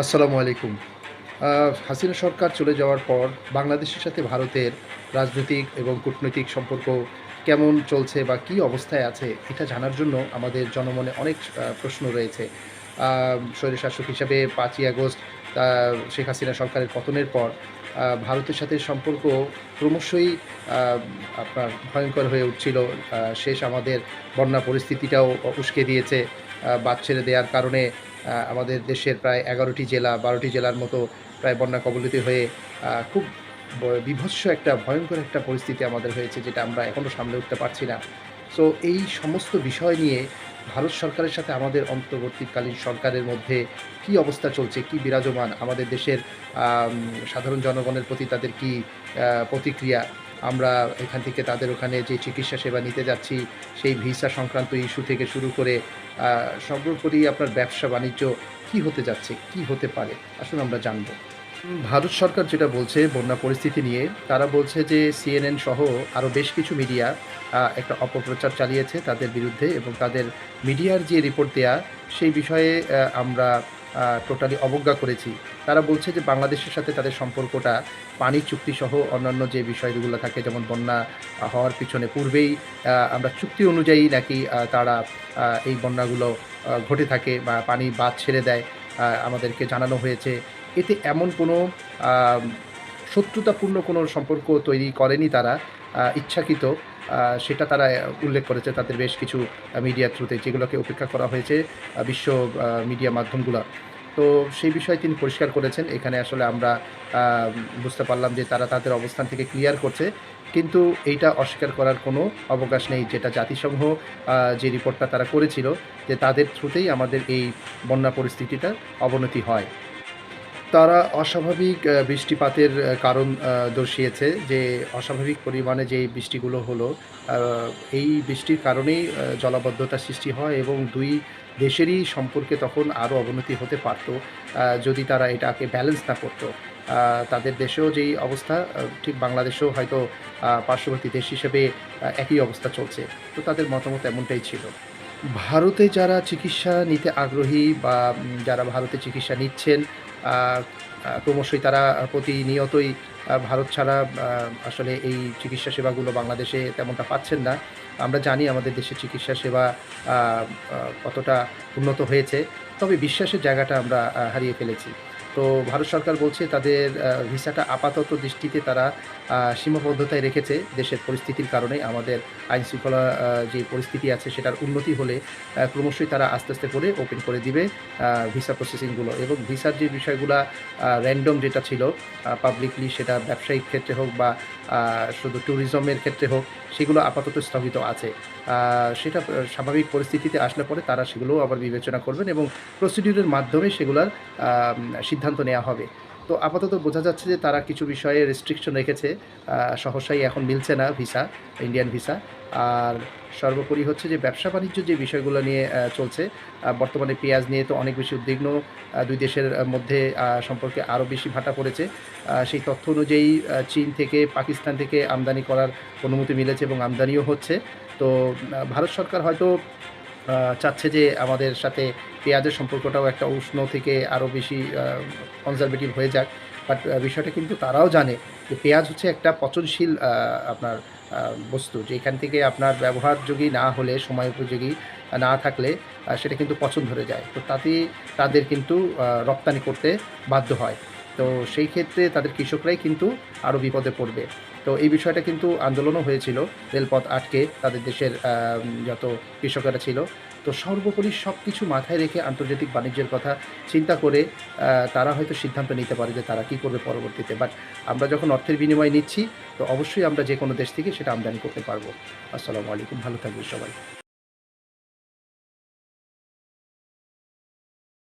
আসসালামু আলাইকুম। হাসিনা সরকার চলে যাওয়ার পর বাংলাদেশের সাথে ভারতের রাজনৈতিক এবং কূটনৈতিক সম্পর্ক কেমন চলছে বা কী অবস্থায় আছে এটা জানার জন্য আমাদের জনমনে অনেক প্রশ্ন রয়েছে। স্বৈরশাসক হিসাবে পাঁচই আগস্ট শেখ হাসিনা সরকারের পতনের পর ভারতের সাথে সম্পর্ক ক্রমশই আপনার ভয়ঙ্কর হয়ে উঠছিল। শেষ আমাদের বন্যা পরিস্থিতিটাও উস্কে দিয়েছে বাদ ছেড়ে দেওয়ার কারণে আমাদের দেশের প্রায় এগারোটি জেলা, বারোটি জেলার মতো প্রায় বন্যা কবলিত হয়ে খুব বিভৎস একটা ভয়ঙ্কর একটা পরিস্থিতি আমাদের হয়েছে যেটা আমরা এখনও সামলে উঠতে পারছি না। সো এই সমস্ত বিষয় নিয়ে ভারত সরকারের সাথে আমাদের অন্তর্বর্তীকালীন সরকারের মধ্যে কি অবস্থা চলছে, কি বিরাজমান, আমাদের দেশের সাধারণ জনগণের প্রতি তাদের কি প্রতিক্রিয়া আমরা এখান থেকে তাদের ওখানে যে চিকিৎসা সেবা নিতে যাচ্ছি, সেই ভিসা সংক্রান্ত ইস্যু থেকে শুরু করে সর্বোপরি আপনার ব্যবসা বাণিজ্য কি হতে যাচ্ছে, কি হতে পারে? আসুন আমরা জানব। ভারত সরকার যেটা বলছে, বন্যা পরিস্থিতি নিয়ে, তারা বলছে যে সিএনএন সহ আরও বেশ কিছু মিডিয়া একটা অপপ্রচার চালিয়েছে তাদের বিরুদ্ধে এবং তাদের মিডিয়ার যে রিপোর্ট দেয়া, সেই বিষয়ে আমরা টোটালি অবজ্ঞা করেছি। তারা বলছে যে বাংলাদেশের সাথে তাদের সম্পর্কটা, পানি চুক্তি সহ অন্যান্য যে বিষয়গুলো থাকে, যেমন বন্যা হওয়ার পিছনে পূর্বেই আমরা চুক্তি অনুযায়ী নাকি তারা এই বন্যাগুলো ঘটে থাকে বা পানি বাদ ছেড়ে দেয় আমাদেরকে জানানো হয়েছে। এতে এমন কোনো শত্রুতাপূর্ণ কোনো সম্পর্ক তৈরি করেনি তারা ইচ্ছাকৃত। সেটা তারা উল্লেখ করেছে, তাদের বেশ কিছু মিডিয়ার থ্রুতে যেগুলোকে উপেক্ষা করা হয়েছে বিশ্ব মিডিয়া মাধ্যমগুলো। তো সেই বিষয়ে তিনি পরিষ্কার করেছেন, এখানে আসলে আমরা বুঝতে পারলাম যে তারা তাদের অবস্থান থেকে ক্লিয়ার করছে, কিন্তু এইটা অস্বীকার করার কোনো অবকাশ নেই, যেটা জাতিসংঘ যে রিপোর্টটা তারা করেছিল, যে তাদের থ্রুতেই আমাদের এই বন্যা পরিস্থিতিটা অবনতি হয়। তারা অস্বাভাবিক বৃষ্টিপাতের কারণ দর্শিয়েছে যে অস্বাভাবিক পরিমাণে যে বৃষ্টিগুলো হলো এই বৃষ্টির কারণেই জলাবদ্ধতা সৃষ্টি হয় এবং দুই দেশেরই সম্পর্কে তখন আরও অবনতি হতে পারত। যদি তারা এটাকে ব্যালেন্স না করতো তাদের দেশেও যেই অবস্থা ঠিক বাংলাদেশেও হয়তো পার্শ্ববর্তী দেশ হিসেবে একই অবস্থা চলছে। তো তাদের মতামত এমনটাই ছিল। ভারতে যারা চিকিৎসা নিতে আগ্রহী বা যারা ভারতে চিকিৎসা নিচ্ছেন ক্রমশই তারা প্রতিনিয়তই ভারত ছাড়া আসলে এই চিকিৎসা সেবাগুলো বাংলাদেশে তেমনটা পাচ্ছেন না। আমরা জানি আমাদের দেশে চিকিৎসা সেবা কতটা উন্নত হয়েছে, তবে বিশ্বাসের জায়গাটা আমরা হারিয়ে ফেলেছি। তো ভারত সরকার বলছে তাদের ভিসাটা আপাতত দৃষ্টিতে তারা সীমাবদ্ধতায় রেখেছে দেশের পরিস্থিতির কারণে। আমাদের আইন শৃঙ্খলা যে পরিস্থিতি আছে সেটার উন্নতি হলে ক্রমশই তারা আস্তে আস্তে করে ওপেন করে দিবে ভিসা প্রসেসিংগুলো। এবং ভিসার যে বিষয়গুলো র্যান্ডম যেটা ছিল পাবলিকলি সেটা ব্যবসায়িক ক্ষেত্রে হোক বা শুধু ট্যুরিজমের ক্ষেত্রে হোক, সেগুলো আপাতত স্থগিত আছে। সেটা স্বাভাবিক পরিস্থিতিতে আসলে পরে তারা সেগুলোও আবার বিবেচনা করবেন এবং প্রসিডিউরের মাধ্যমে সেগুলোর সিদ্ধান্ত নেওয়া হবে। তো আপাতত বোঝা যাচ্ছে যে তারা কিছু বিষয়ে রেস্ট্রিকশন রেখেছে। সহসাই এখন মিলছে না ভিসা ইন্ডিয়ান ভিসা আর সর্বোপরি হচ্ছে যে ব্যবসা বাণিজ্য যে বিষয়গুলো নিয়ে চলছে বর্তমানে পেঁয়াজ নিয়ে তো অনেক বেশি উদ্বিগ্ন দুই দেশের মধ্যে সম্পর্কে আরও বেশি ভাটা পড়েছে। সেই তথ্য অনুযায়ী চীন থেকে পাকিস্তান থেকে আমদানি করার অনুমতি মিলেছে এবং আমদানিও হচ্ছে। তো ভারত সরকার হয়তো চাচ্ছে যে আমাদের সাথে পেঁয়াজের সম্পর্কটাও একটা উষ্ণ থেকে আরও বেশি কনজারভেটিভ হয়ে যাক। বাট বিষয়টা কিন্তু তারাও জানে যে পেঁয়াজ হচ্ছে একটা পচনশীল আপনার বস্তু। যেখান থেকে আপনার ব্যবহারযোগী না হলে, সময় উপযোগী না থাকলে সেটা কিন্তু পছন্দ ধরে যায়। তো তাতে তাদের কিন্তু রপ্তানি করতে বাধ্য হয়। তো সেই ক্ষেত্রে তাদের কৃষকরাই কিন্তু আরও বিপদে পড়বে। তো এই বিষয়টা কিন্তু আন্দোলনও হয়েছিল রেলপথ আটকে তাদের দেশের যত কৃষকেরা ছিল। তো সর্বোপরি সব কিছু মাথায় রেখে আন্তর্জাতিক বাণিজ্যের কথা চিন্তা করে তারা হয়তো সিদ্ধান্ত নিতে পারে যে তারা কী করবে পরবর্তীতে। বাট আমরা যখন অর্থের বিনিময় নিচ্ছি, তো অবশ্যই আমরা যে কোনো দেশ থেকে সেটা আমদানি করতে পারব। আসসালামু আলাইকুম, ভালো থাকবে সবাই।